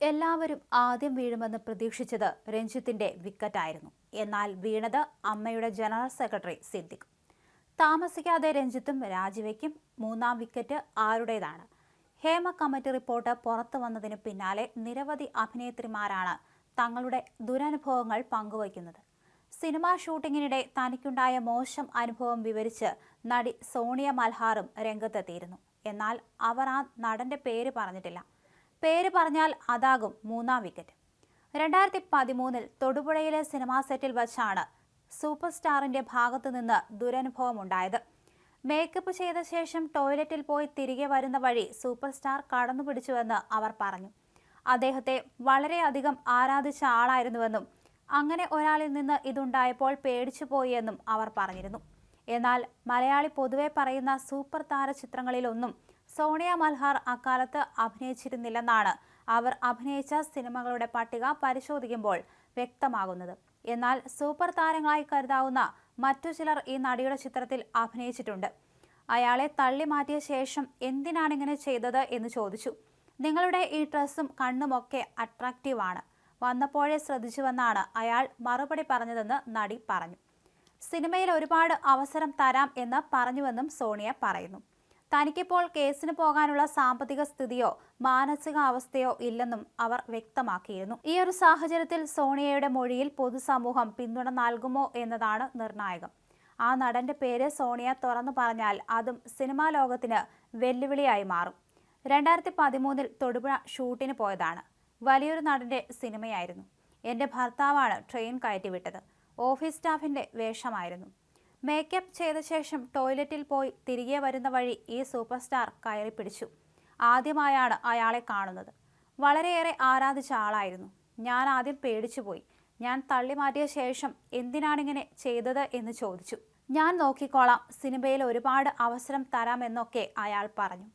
എല്ലാവരും ആദ്യം വീഴുമെന്ന് പ്രതീക്ഷിച്ചത് രഞ്ജിത്തിന്റെ വിക്കറ്റായിരുന്നു. എന്നാൽ വീണത് അമ്മയുടെ ജനറൽ സെക്രട്ടറി സിദ്ദിഖ്. താമസിക്കാതെ രഞ്ജിത്തും രാജിവെക്കും. മൂന്നാം വിക്കറ്റ് ആരുടേതാണ്? ഹേമ കമ്മിറ്റി റിപ്പോർട്ട് പുറത്തു വന്നതിന് പിന്നാലെ നിരവധി അഭിനേത്രിമാരാണ് തങ്ങളുടെ ദുരനുഭവങ്ങൾ പങ്കുവയ്ക്കുന്നത്. സിനിമാ ഷൂട്ടിങ്ങിനിടെ തനിക്കുണ്ടായ മോശം അനുഭവം വിവരിച്ച് നടി സോണിയ മൽഹാറും രംഗത്തെത്തിയിരുന്നു. എന്നാൽ അവർ ആ നടന്റെ പേര് പറഞ്ഞിട്ടില്ല. പേര് പറഞ്ഞാൽ അതാകും മൂന്നാം വിക്കറ്റ്. രണ്ടായിരത്തി പതിമൂന്നിൽ തൊടുപുഴയിലെ സിനിമാ സെറ്റിൽ വച്ചാണ് സൂപ്പർ സ്റ്റാറിന്റെ ഭാഗത്തു നിന്ന് ദുരനുഭവമുണ്ടായത്. മേക്കപ്പ് ചെയ്ത ശേഷം ടോയ്ലറ്റിൽ പോയി തിരികെ വരുന്ന വഴി സൂപ്പർ സ്റ്റാർ കടന്നുപിടിച്ചുവെന്ന് അവർ പറഞ്ഞു. അദ്ദേഹത്തെ വളരെയധികം ആരാധിച്ച ആളായിരുന്നുവെന്നും അങ്ങനെ ഒരാളിൽ നിന്ന് ഇതുണ്ടായപ്പോൾ പേടിച്ചു പോയിയെന്നും അവർ പറഞ്ഞിരുന്നു. എന്നാൽ മലയാളി പൊതുവെ പറയുന്ന സൂപ്പർ താര ചിത്രങ്ങളിലൊന്നും സോണിയ മൽഹാർ അക്കാലത്ത് അഭിനയിച്ചിരുന്നില്ലെന്നാണ് അവർ അഭിനയിച്ച സിനിമകളുടെ പട്ടിക പരിശോധിക്കുമ്പോൾ വ്യക്തമാകുന്നത്. എന്നാൽ സൂപ്പർ താരങ്ങളായി കരുതാവുന്ന മറ്റു ചിലർ ഈ നടിയുടെ ചിത്രത്തിൽ അഭിനയിച്ചിട്ടുണ്ട്. അയാളെ തള്ളി മാറ്റിയ ശേഷം എന്തിനാണ് ഇങ്ങനെ ചെയ്തത് എന്ന് ചോദിച്ചു. നിങ്ങളുടെ ഈ ഡ്രസ്സും കണ്ണുമൊക്കെ ആണ്. വന്നപ്പോഴേ ശ്രദ്ധിച്ചുവെന്നാണ് അയാൾ മറുപടി പറഞ്ഞതെന്ന് നടി പറഞ്ഞു. സിനിമയിൽ ഒരുപാട് അവസരം തരാം എന്ന് പറഞ്ഞുവെന്നും സോണിയ പറയുന്നു. തനിക്കിപ്പോൾ കേസിന് പോകാനുള്ള സാമ്പത്തിക സ്ഥിതിയോ മാനസികാവസ്ഥയോ ഇല്ലെന്നും അവർ വ്യക്തമാക്കിയിരുന്നു. ഈ ഒരു സാഹചര്യത്തിൽ സോണിയയുടെ മൊഴിയിൽ പൊതുസമൂഹം പിന്തുണ നൽകുമോ എന്നതാണ് നിർണായകം. ആ നടന്റെ പേര് സോണിയ തുറന്നു പറഞ്ഞാൽ അതും സിനിമാ ലോകത്തിന് വെല്ലുവിളിയായി മാറും. രണ്ടായിരത്തി പതിമൂന്നിൽ തൊടുപുഴ ഷൂട്ടിന് പോയതാണ്. വലിയൊരു നടന്റെ സിനിമയായിരുന്നു. എന്റെ ഭർത്താവാണ് ട്രെയിൻ കയറ്റിവിട്ടത്. ഓഫീസ് സ്റ്റാഫിന്റെ വേഷമായിരുന്നു. മേക്കപ്പ് ചെയ്ത ശേഷം ടോയ്ലറ്റിൽ പോയി തിരികെ വരുന്ന വഴി ഈ സൂപ്പർ സ്റ്റാർ കയറി പിടിച്ചു ആദ്യമായാണ് അയാളെ കാണുന്നത്. വളരെയേറെ ആരാധിച്ച ആളായിരുന്നു. ഞാൻ ആദ്യം പേടിച്ചു പോയി. ഞാൻ തള്ളി മാറ്റിയ ശേഷം എന്തിനാണിങ്ങനെ ചെയ്തത് എന്ന് ചോദിച്ചു. ഞാൻ നോക്കിക്കോളാം സിനിമയിൽ ഒരുപാട് അവസരം തരാമെന്നൊക്കെ അയാൾ പറഞ്ഞു.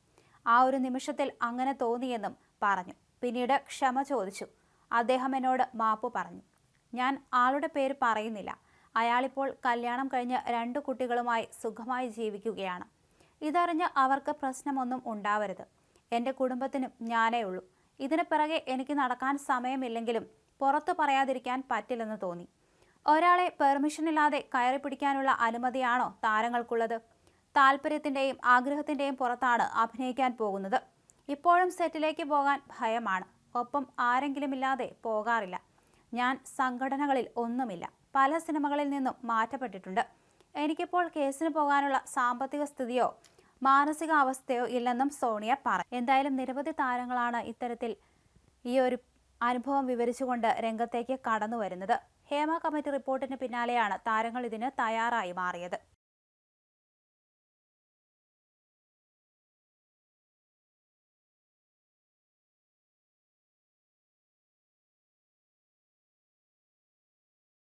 ആ ഒരു നിമിഷത്തിൽ അങ്ങനെ തോന്നിയെന്നും പറഞ്ഞു. പിന്നീട് ക്ഷമ ചോദിച്ചു. അദ്ദേഹം എന്നോട് മാപ്പ് പറഞ്ഞു. ഞാൻ ആളുടെ പേര് പറയുന്നില്ല. അയാളിപ്പോൾ കല്യാണം കഴിഞ്ഞ് രണ്ട് കുട്ടികളുമായി സുഖമായി ജീവിക്കുകയാണ്. ഇതറിഞ്ഞ് അവർക്ക് പ്രശ്നമൊന്നും ഉണ്ടാവരുത്. എന്റെ കുടുംബത്തിനും ഞാനേ ഉള്ളൂ. ഇതിന് പിറകെ എനിക്ക് നടക്കാൻ സമയമില്ലെങ്കിലും പുറത്തു പറയാതിരിക്കാൻ പറ്റില്ലെന്ന് തോന്നി. ഒരാളെ പെർമിഷൻ ഇല്ലാതെ കയറി പിടിക്കാനുള്ള അനുമതിയാണോ താരങ്ങൾക്കുള്ളത്? താല്പര്യത്തിന്റെയും ആഗ്രഹത്തിന്റെയും പുറത്താണ് അഭിനയിക്കാൻ പോകുന്നത്. ഇപ്പോഴും സെറ്റിലേക്ക് പോകാൻ ഭയമാണ്. ഒപ്പം ആരെങ്കിലും ഇല്ലാതെ പോകാറില്ല. ഞാൻ സംഘടനകളിൽ ഒന്നുമില്ല. പല സിനിമകളിൽ നിന്നും മാറ്റപ്പെട്ടിട്ടുണ്ട്. എനിക്കിപ്പോൾ കേസിന് പോകാനുള്ള സാമ്പത്തിക സ്ഥിതിയോ മാനസികാവസ്ഥയോ ഇല്ലെന്നും സോണിയ പറഞ്ഞു എന്തായാലും നിരവധി താരങ്ങളാണ് ഇത്തരത്തിൽ ഈ ഒരു അനുഭവം വിവരിച്ചുകൊണ്ട് രംഗത്തേക്ക് കടന്നു വരുന്നത് ഹേമ കമ്മിറ്റി റിപ്പോർട്ടിന് പിന്നാലെയാണ് താരങ്ങൾ ഇതിന് തയ്യാറായി മാറിയത്.